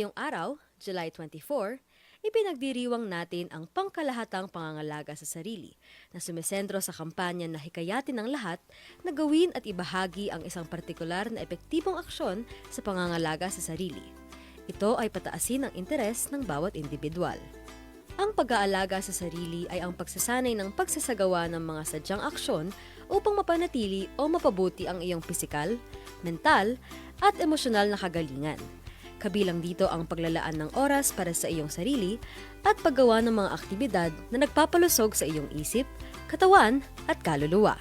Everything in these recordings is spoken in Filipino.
ngayong araw, July 24, ipinagdiriwang natin ang pangkalahatang pangangalaga sa sarili na sumisentro sa kampanya na hikayatin ng lahat na gawin at ibahagi ang isang partikular na epektibong aksyon sa pangangalaga sa sarili. Ito ay pataasin ang interes ng bawat individual. Ang pag-aalaga sa sarili ay ang pagsasanay ng pagsasagawa ng mga sadyang aksyon upang mapanatili o mapabuti ang iyong pisikal, mental, at emosyonal na kagalingan. Kabilang dito ang paglalaan ng oras para sa iyong sarili at paggawa ng mga aktibidad na nagpapalusog sa iyong isip, katawan, at kaluluwa.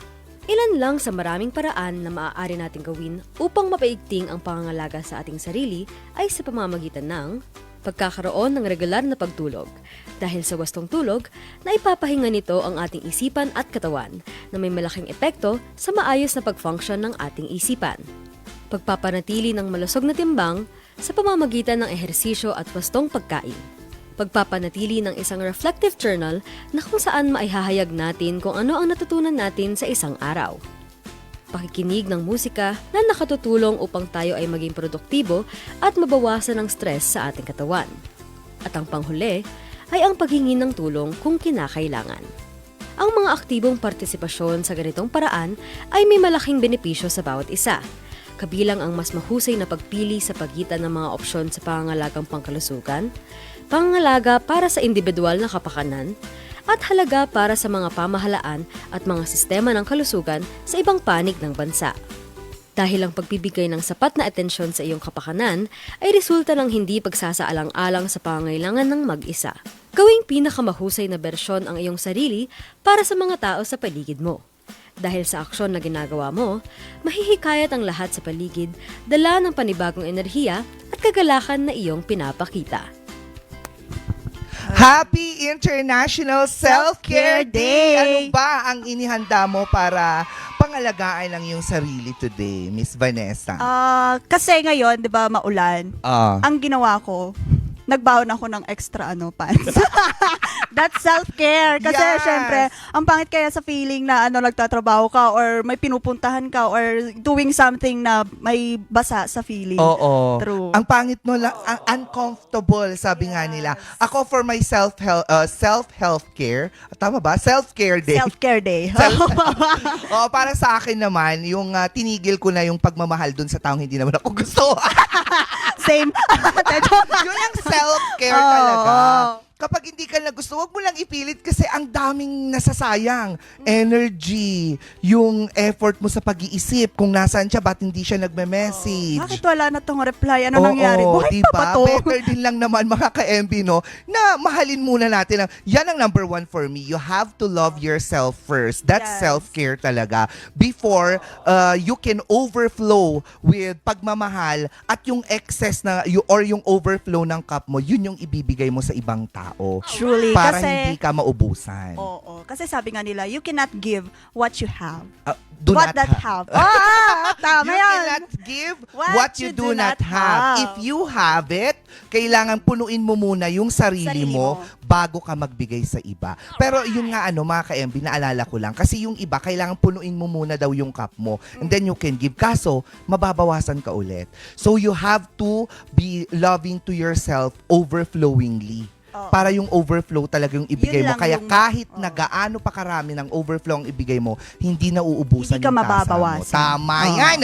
Ilan lang sa maraming paraan na maaari nating gawin upang mapaigting ang pangangalaga sa ating sarili ay sa pamamagitan ng pagkakaroon ng regular na pagtulog. Dahil sa wastong tulog, na ipapahinga nito ang ating isipan at katawan na may malaking epekto sa maayos na pag-function ng ating isipan. Pagpapanatili ng malusog na timbang sa pamamagitan ng ehersisyo at wastong pagkain. Pagpapanatili ng isang reflective journal na kung saan maihahayag natin kung ano ang natutunan natin sa isang araw pakikinig ng musika na nakatutulong upang tayo ay maging produktibo at mabawasan ang stress sa ating katawan. At ang panghuli ay ang paghingi ng tulong kung kinakailangan. Ang mga aktibong partisipasyon sa ganitong paraan ay may malaking benepisyo sa bawat isa, kabilang ang mas mahusay na pagpili sa pagitan ng mga opsyon sa pangangalagang pangkalusugan, pangangalaga para sa individual na kapakanan, at halaga para sa mga pamahalaan at mga sistema ng kalusugan sa ibang panig ng bansa. Dahil ang pagbibigay ng sapat na atensyon sa iyong kapakanan ay resulta ng hindi pagsasaalang-alang sa pangangailangan ng mag-isa. Gawing pinakamahusay na bersyon ang iyong sarili para sa mga tao sa paligid mo. Dahil sa aksyon na ginagawa mo, mahihikayat ang lahat sa paligid, dala ng panibagong enerhiya at kagalakan na iyong pinapakita. Happy International Self-Care! Day! Ano ba ang inihanda mo para pangalagaan ang iyong sarili today, Miss Vanessa? Ah, kasi ngayon, 'di ba, maulan. Ah. Ang ginawa ko, nagbaon ako ng extra ano pants. That's self-care kasi Yes. syempre, ang pangit kaya sa feeling na ano nagtatrabaho ka or may pinupuntahan ka or doing something na may basa sa feeling. Oo. True. Ang pangit no, la- ang uncomfortable, sabi nga nila. Ako for my self-help, uh, self-health care, tama ba? Self-care day. Self-care day. Oo, para sa akin naman, yung ah, tinigil ko na yung pagmamahal dun sa taong hindi naman ako gusto. Same. Yun ang self-care talaga. Kapag hindi ka na gusto, wag mo lang ipilit kasi ang daming nasasayang. Energy, yung effort mo sa pag-iisip, kung nasaan siya, ba't hindi siya nagme-message. Bakit wala na tong reply? Ano nangyari? Buhay diba? pa ba to? Better din lang naman mga ka-MB, no? Na mahalin muna natin. Ang, yan ang number one for me. You have to love yourself first. That's Yes. self-care talaga. Before uh, you can overflow with pagmamahal at yung excess na, you, or yung overflow ng cup mo, yun yung ibibigay mo sa ibang tao. Truly, Para kasi... hindi ka maubusan. Oo, kasi sabi nga nila, you cannot give what you have. Uh, do what not that ha- have. Oh, ah, tama you yan. cannot give what, you, do, not have. If you have it, kailangan punuin mo muna yung sarili, Sarili mo, mo. bago ka magbigay sa iba. Pero yun nga ano, mga ka-MB, naalala ko lang. Kasi yung iba, kailangan punuin mo muna daw yung cup mo. And then you can give. Kaso, mababawasan ka ulit. So you have to be loving to yourself overflowingly. Oo. Para yung overflow talaga yung ibigay Yun mo. lang Kaya yung- kahit oo. na gaano pa karami ng overflow ang ibigay mo, hindi na uubusan Hindi ka yung tasa mo. mababawasan. Tama Oo. yan.